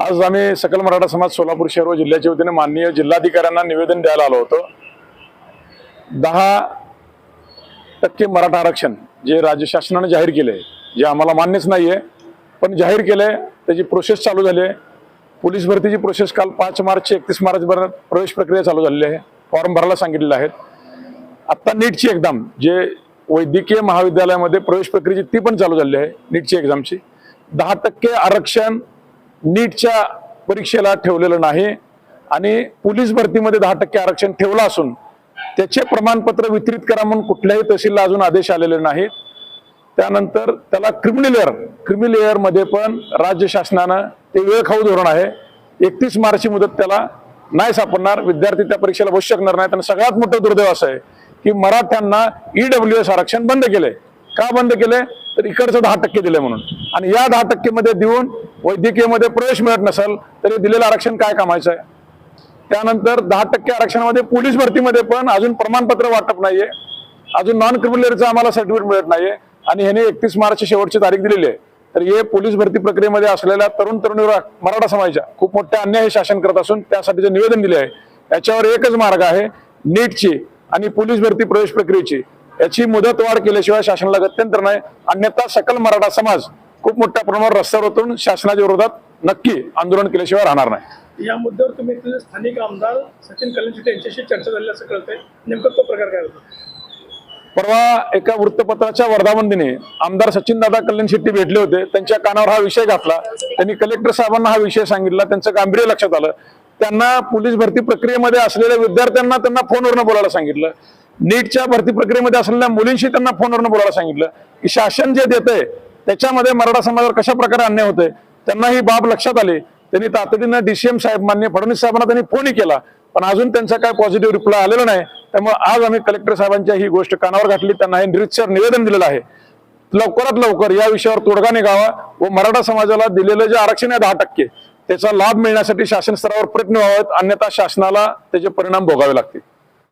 आज आम्ही सकल मराठा समाज सोलापूर शहर व जिल्ह्याच्या वतीने माननीय जिल्हाधिकाऱ्यांना निवेदन द्यायला आलो होतो. दहा टक्के मराठा आरक्षण जे राज्य शासनाने जाहीर केले जे आम्हाला मान्यच नाही आहे पण जाहीर केले त्याची प्रोसेस चालू झाली आहे. पोलीस भरतीची प्रोसेस काल पाच मार्च एकतीस मार्चपर्यंत प्रवेश प्रक्रिया चालू झालेली आहे. फॉर्म भरायला सांगितलेले आहेत. आत्ता नीटची एक्झाम जे वैद्यकीय महाविद्यालयामध्ये प्रवेश प्रक्रियेची ती पण चालू झालेली आहे नीटची एक्झामची दहा टक्के आरक्षण नीटच्या परीक्षेला ठेवलेलं नाही आणि पोलीस भरतीमध्ये दहा टक्के आरक्षण ठेवलं असून त्याचे प्रमाणपत्र वितरित करा म्हणून कुठल्याही तहसीलला अजून आदेश आलेले नाहीत. त्यानंतर त्याला क्रिमिनल लेअर क्रिमिनल लेअर पण राज्य शासनानं ते वेळ खाऊ धोरण आहे. एकतीस मार्चची मुदत त्याला नाही सापडणार. विद्यार्थी त्या परीक्षेला बसू शकणार नाहीत आणि सगळ्यात मोठं दुर्दैव असं आहे की मराठ्यांना ईडब्ल्यू एस आरक्षण बंद केले का बंद केले तर इकडचं दहा टक्के दिले म्हणून. आणि या दहा टक्केमध्ये देऊन वैद्यकीयमध्ये प्रवेश मिळत नसेल तरी दिलेलं आरक्षण काय कामायचं आहे? त्यानंतर दहा टक्के आरक्षणामध्ये पोलीस भरतीमध्ये पण अजून प्रमाणपत्र वाटप नाहीये. अजून नॉन क्रिमिनलचं आम्हाला सर्टिफिकेट मिळत नाहीये. आणि ह्याने एकतीस मार्च शेवटची तारीख दिलेली आहे. तर हे पोलीस भरती प्रक्रियेमध्ये असलेल्या तरुण तरुणीवर मराठा समाजाच्या खूप मोठ्या अन्याय हे शासन करत असून त्यासाठीचे निवेदन दिले आहे याच्यावर एकच मार्ग आहे नीटची आणि पोलीस भरती प्रवेश प्रक्रियेची. याची मुदतवाढ केल्याशिवाय शासनाला गत्यंतर नाही. अन्यथा सकल मराठा समाज खूप मोठ्या प्रमाणावर रस्त्यावर उतरून शासनाच्या विरोधात नक्की आंदोलन केल्याशिवाय राहणार नाही. या मुद्द्यावर तुम्ही स्थानिक आमदार सचिन कल्याणशेट्टी यांच्याशी चर्चा झाली असं कळतंय. नेमकं तो प्रकार काय होता? परवा एका वृत्तपत्राच्या वर्धावंदीने आमदार सचिन दादा कल्याण शेट्टी भेटले होते. त्यांच्या कानावर हा विषय घातला. त्यांनी कलेक्टर साहेबांना हा विषय सांगितला. त्यांचं गांभीर्य लक्षात आलं. त्यांना पोलीस भरती प्रक्रियेमध्ये असलेल्या विद्यार्थ्यांना त्यांना फोनवरनं बोलायला सांगितलं. नीटच्या भरती प्रक्रियेमध्ये असलेल्या मुलींशी त्यांना फोनवरनं बोलायला सांगितलं. की शासन जे देतंय त्याच्यामध्ये मराठा समाजावर कशा प्रकारे अन्याय होतोय त्यांना ही बाब लक्षात आली. त्यांनी तातडीनं डीसीएम साहेब मान्य फडणवीस साहेबांना त्यांनी फोनही केला. पण अजून त्यांचा काय पॉझिटिव्ह रिप्लाय आलेला नाही. त्यामुळे आज आम्ही कलेक्टर साहेबांच्या ही गोष्ट कानावर घातली. त्यांना हे निरीक्षर निवेदन दिलेलं आहे. लवकरात लवकर या विषयावर तोडगा निघावा व मराठा समाजाला दिलेलं जे आरक्षण आहे दहा टक्के त्याचा लाभ मिळण्यासाठी शासन स्तरावर प्रयत्न व्हावेत. अन्यथा शासनाला त्याचे परिणाम भोगावे लागतील.